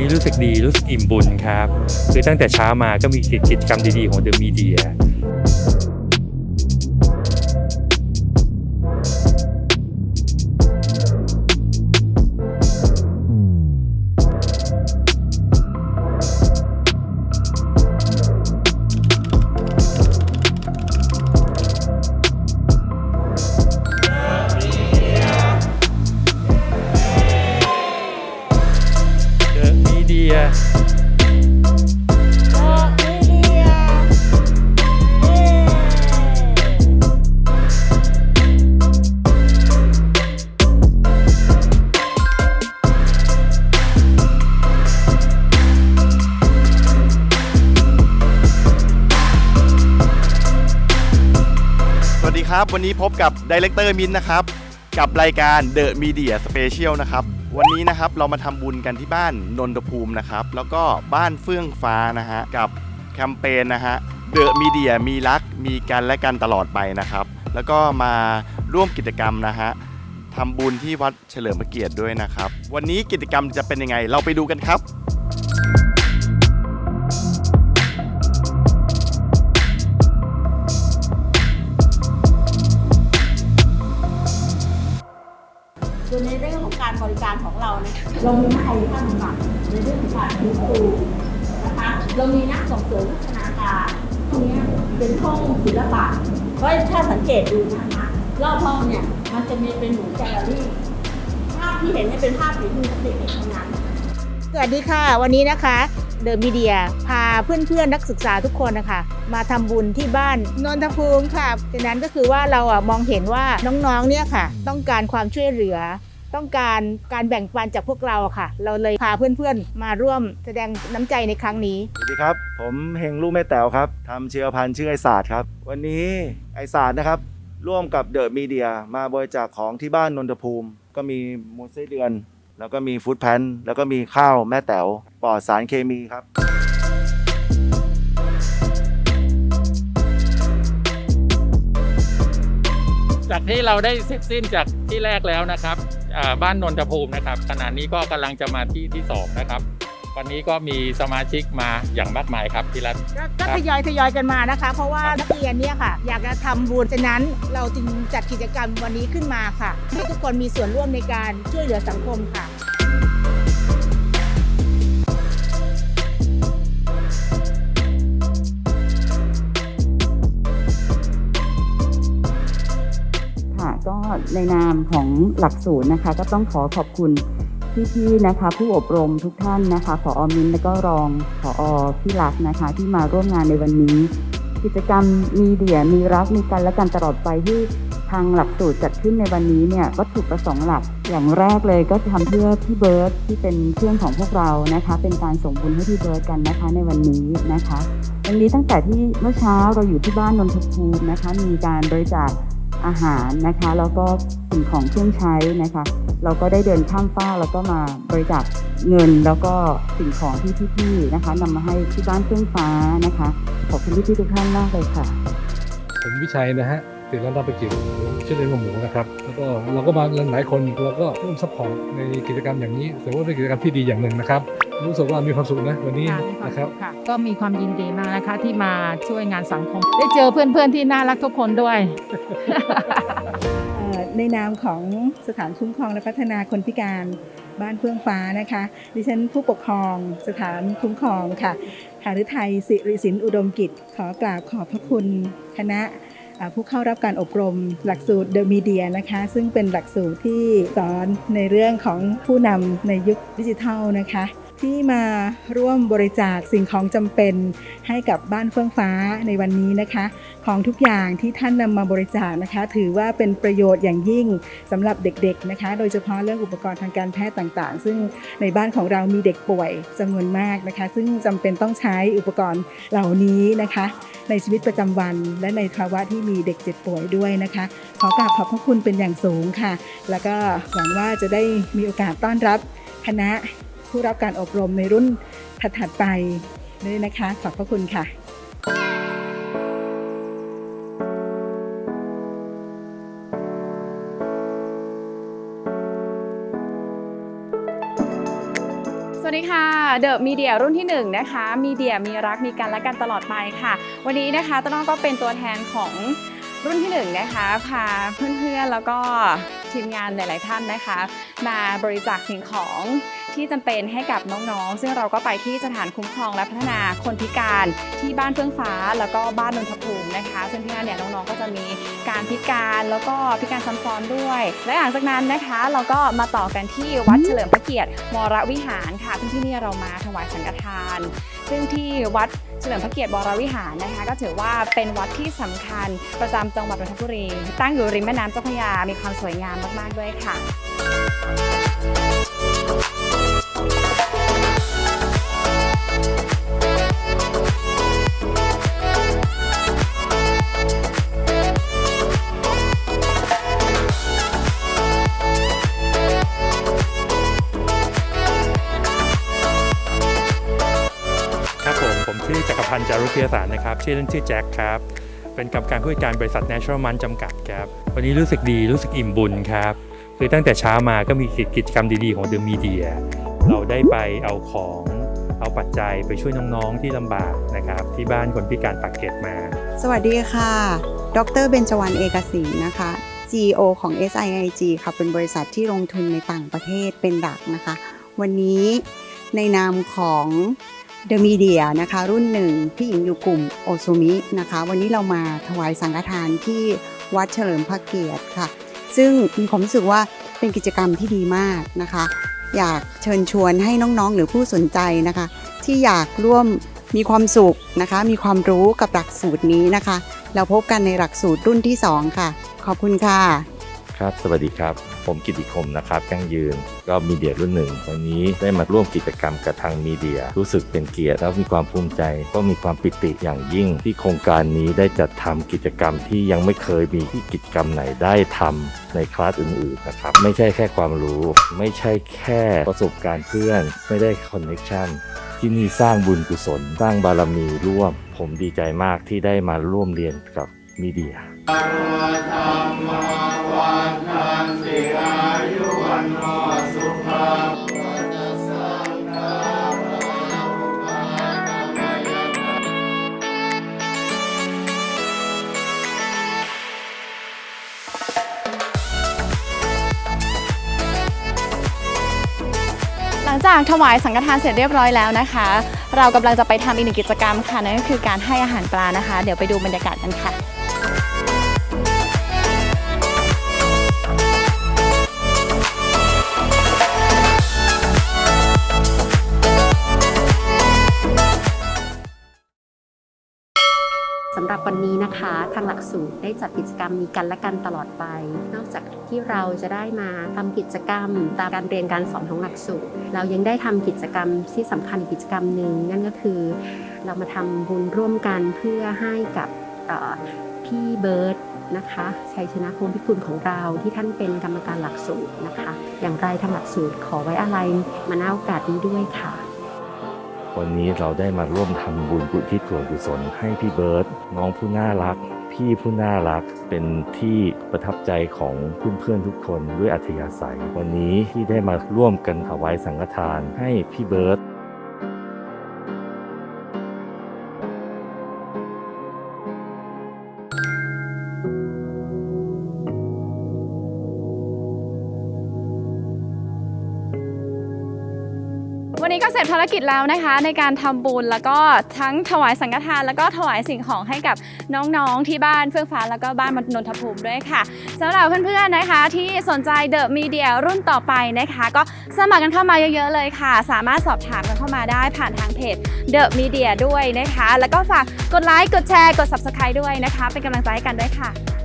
นี้รู้สึกดีรู้สึกอิ่มบุญครับ คือตั้งแต่เช้ามาก็มีกิจกรรมดีๆของเดอะมีเดีย ครับ วันนี้พบกับดีเลกเตอร์มินนะครับ กับรายการ The Media Special นะครับ วันนี้นะครับเรามาทำบุญกันที่บ้านนนทภูมินะครับ แล้วก็บ้านเฟื่องฟ้านะฮะ กับแคมเปญนะฮะ The Media มีรักมีกันและกันตลอดไปนะครับ แล้วก็มาร่วมกิจกรรมนะฮะทำบุญที่วัดเฉลิมพระเกียรติด้วยนะครับ วันนี้กิจกรรมจะเป็นยังไง เราไปดูกันครับ คือในเรื่องของการบริการของเรานะเรามีนักกายภาพบำบัดในเรื่องของการฟื้นฟูนะคะเรามีนักส่งเสริมพัฒนาการพวกนี้เป็นห้องศิลปะเพราะถ้าสังเกตดูนะคะรอบห้องเนี่ยมันจะมีเป็นหมือนแกลเลอรี่ภาพที่เห็นเนี่ยเป็นภาพฝีมือของเด็กๆทั้งนั้น สวัสดีค่ะ วันนี้นะคะเดอะมีเดียพาเพื่อนๆนักศึกษาทุกคนนะคะ มาทำบุญที่บ้านนนทภูมิค่ะดังนั้นก็คือว่าเราอะมองเห็นว่าน้องๆเนี่ยค่ะ ต้องการความช่วยเหลือ ต้องการการแบ่งปันจากพวกเราค่ะ เราเลยพาเพื่อนๆมาร่วมแสดงน้ำใจในครั้งนี้ สวัสดีครับ ผมเฮงลูกแม่แต๋วครับทำเชื้อพันธุ์ชื่อไอศาสตร์ครับ วันนี้ไอศาสตร์นะครับ ร่วมกับเดอะมีเดียมาบริจาคของที่บ้านนนทภูมิ ก็มีมูลไส้เดือน แล้วก็มีฟู้ดแพนแล้วก็มีข้าวแม่แต๋วปลอดสารเคมีครับ จากที่เราได้เสร็จสิ้นจากที่แรกแล้วนะครับอ่าบ้านนนทภูมินะครับขณะนี้ก็กำลังจะมาที่ที่สองนะครับ วันนี้ก็มีสมาชิกมาอย่างมากมายครับที่รัฐก็ก็ครับทยอยทยอยกันมานะคะ เพราะว่านักเรียนเนี่ยค่ะ อยากจะทำบุญฉะนั้นเราจึงจัดกิจกรรมวันนี้ขึ้นมาค่ะ ให้ทุกคนมีส่วนร่วมในการช่วยเหลือสังคมค่ะ ค่ะก็ในนามของหลักสูตรนะคะ ก็ต้องขอขอบคุณ พี่ๆนะคะ ผู้อบรมทุกท่านนะคะผออมินและก็รองผออพี่รักนะคะ ที่มาร่วมงานในวันนี้ กิจกรรมมีเดียมีรักมีกันและกันตลอดไปที่ทางหลักสูตรจัดขึ้นในวันนี้เนี่ยวัตถุประสงค์หลักอย่างแรกเลยก็ทำเพื่อพี่เบิร์ตที่เป็นเพื่อนของพวกเรานะคะ เป็นการส่งบุญให้พี่เบิร์ตกันนะคะในวันนี้นะคะวันนี้ตั้งแต่ที่เมื่อเช้าเราอยู่ที่บ้านนนทภูมินะคะ มีการบริจาคอาหารนะคะ แล้วก็สิ่งของเครื่องใช้นะคะ เราก็ได้เดินข้ามฟ้ากแล้วก็มาบริจาคเงินแล้วก็สิ่งของที่พี่ๆนะคะนำมาให้ที่บ้านเครื่องฟ้านะคะ ขอบคุณพี่ๆทุกท่านมากเลยค่ะ ผมวิชัยนะฮะติดแล้วรับไปกิจชื่อเล่นว่าหมูนะครับ แล้วก็เราก็มากันหลายคนเราก็ร่วมซัพพอร์ตในกิจกรรมอย่างนี้ถือว่าเป็นกิจกรรมที่ดีอย่างหนึ่งนะครับรู้สึกว่ามีความสุขนะวันนี้นะครับก็มีความยินดีมากนะคะที่มาช่วยงานสังคม ได้เจอเพื่อนๆที่น่ารักทุกคนด้วยเอ่อ ในนามของสถานคุ้มครองและพัฒนาคนพิการบ้านเฟื่องฟ้านะคะ ดิฉันผู้ปกครองสถานคุ้มครองค่ะหาฤทัยสิริสินอุดมกิจ ขอกราบขอบพระคุณคณะผู้เข้ารับการอบรมหลักสูตรเดอะมีเดียนะคะ ซึ่งเป็นหลักสูตรที่สอนในเรื่องของผู้นำในยุคดิจิทัลนะคะ ที่มาร่วมบริจาคสิ่งของจำเป็นให้กับบ้านเฟื่องฟ้าในวันนี้นะคะ ของทุกอย่างที่ท่านนำมาบริจาคนะคะ ถือว่าเป็นประโยชน์อย่างยิ่งสำหรับเด็กๆนะคะ โดยเฉพาะเรื่องอุปกรณ์ทางการแพทย์ต่างๆ ซึ่งในบ้านของเรามีเด็กป่วยจำนวนมากนะคะ ซึ่งจำเป็นต้องใช้อุปกรณ์เหล่านี้นะคะ ในชีวิตประจำวัน และในภาวะที่มีเด็กเจ็บป่วยด้วยนะคะ ขอกราบขอบพระคุณเป็นอย่างสูงค่ะ แล้วก็หวังว่าจะได้มีโอกาสต้อนรับคณะ ผู้รับการอบรมในรุ่นถัดๆไปด้วยนะคะ ขอบพระคุณค่ะสวัสดีค่ะเดอะมีเดียรุ่นที่1นะคะมีเดียมีรักมีกันและกันตลอดไปค่ะ วันนี้นะคะต้นอ้อก็เป็นตัวแทนของรุ่นที่1นะคะพาเพื่อนๆแล้วก็ ทีมงานหลาย ๆ ท่านนะคะ มาบริจาคสิ่งของที่จำเป็นให้กับน้อง ๆ ซึ่งเราก็ไปที่สถานคุ้มครองและพัฒนาคนพิการที่บ้านเฟื่องฟ้า แล้วก็บ้านนนทภูมินะคะ ซึ่งที่นั่นเนี่ยน้อง ๆ ก็จะมีการพิการแล้วก็พิการซ้ำซ้อนด้วย และหลังจากนั้นนะคะ เราก็มาต่อกันที่วัดเฉลิมพระเกียรติวรวิหารค่ะ ซึ่งที่นี่เรามาถวายสังฆทาน ซึ่งที่วัด เฉลิมพระเกียรติวรวิหารนะคะ ก็ถือว่าเป็นวัดที่สำคัญประจำจังหวัดนนทบุรี ตั้งอยู่ริมแม่น้ำเจ้าพระยามีความสวยงามมาก ๆ ด้วยค่ะ ผมชื่อจักรพันธ์จารุเทียสารนะครับชื่อเล่นชื่อแจ็คครับ เป็นกรรมการผู้จัดการบริษัท Natural Man จำกัดครับ วันนี้รู้สึกดีรู้สึกอิ่มบุญครับ คือตั้งแต่เช้ามาก็มีกิจกรรมดีๆของ The Media เราได้ไปเอาของเอาปัจจัยไปช่วยน้องๆที่ลำบากนะครับ ที่บ้านคนพิการปากเกร็ดมา สวัสดีค่ะ ดรเบญจวรรณเอกศรีนะคะ CEO ของ SIIG ค่ะเป็นบริษัทที่ลงทุนในต่างประเทศเป็นหลักนะคะ วันนี้ในนามของ The Media นะคะรุ่นหนึ่งพี่หญิงอยู่กลุ่มโอซูมินะคะ วันนี้เรามาถวายสังฆทานที่วัดเฉลิมพระเกียรติค่ะ ซึ่งมีความรู้สึกว่าเป็นกิจกรรมที่ดีมากนะคะ อยากเชิญชวนให้น้องๆ หรือผู้สนใจนะคะ ที่อยากร่วมมีความสุขนะคะ มีความรู้กับหลักสูตรนี้นะคะ เราพบกันในหลักสูตรรุ่นที่ 2 ค่ะ ขอบคุณค่ะ ครับ สวัสดีครับ ผมกิติคมนะครับยั่งยืน ก็มีเดียรุ่นหนึ่ง วันนี้ได้มาร่วมกิจกรรมกับทางมีเดีย รู้สึกเป็นเกียรติแล้วมีความภูมิใจ ก็มีความปิติอย่างยิ่ง ที่โครงการนี้ได้จัดทำกิจกรรมที่ยังไม่เคยมีที่กิจกรรมไหนได้ทำในคลาสอื่นๆนะครับ ไม่ใช่แค่ความรู้ ไม่ใช่แค่ประสบการณ์เพื่อน ไม่ได้คอนเน t ชันที่นี่สร้างบุญกุศล สร้างบารมีร่วม ผมดีใจมากที่ได้มาร่วมเรียนกับมีเดีย หลังจากถวายสังฆทานเสร็จเรียบร้อยแล้วนะคะ เรากำลังจะไปทำอีกหนึ่งกิจกรรมค่ะนั่นก็คือการให้อาหารปลานะคะ เดี๋ยวไปดูบรรยากาศกันค่ะำหรับวันนี้นะคะ ทางหลักสูตรได้จัดกิจกรรมมีกันและกันตลอดไป นอกจากที่เราจะได้มาทำกิจกรรม ตามการเรียนการสอนของหลักสูตร เรายังได้ทำกิจกรรมที่สำคัญอีกกิจกรรมหนึ่งนั่นก็คือ เรามาทำบุญร่วมกันเพื่อให้กับพี่เบิร์ตนะคะชัยชนะพงพิกุลของเราที่ท่านเป็นกรรมการหลักสูตรนะคะ อย่างไรทางหลักสูตรขอไว้อะไรมาณโอกาสนี้ด้วยค่ะ วันนี้เราได้มาร่วมทำบุญกุทิศส่วนกุศลให้พี่เบิร์ตน้องผู้น่ารัก พี่ผู้น่ารักเป็นที่ประทับใจของเพื่อนๆทุกคนด้วยอัธยาศัย วันนี้ที่ได้มาร่วมกันถวายสังฆทานให้พี่เบิร์ต วันนี้ก็เสร็จภารกิจแล้วนะคะ ในการทำบุญแล้วก็ทั้งถวายสังฆทานแล้วก็ถวายสิ่งของให้กับน้องๆที่บ้านเฟื่องฟ้าแล้วก็บ้านนนทภูมิด้วยค่ะสำหรับเพื่อนๆนะคะ ที่สนใจเดอะมีเดียรุ่นต่อไปนะคะ ก็สมัครกันเข้ามาเยอะๆเลยค่ะ สามารถสอบถามกันเข้ามาได้ผ่านทางเพจเดอะมีเดียด้วยนะคะ แล้วก็ฝากกดไลค์กดแชร์กด subscribe ด้วยนะคะ เป็นกำลังใจให้กันด้วยค่ะ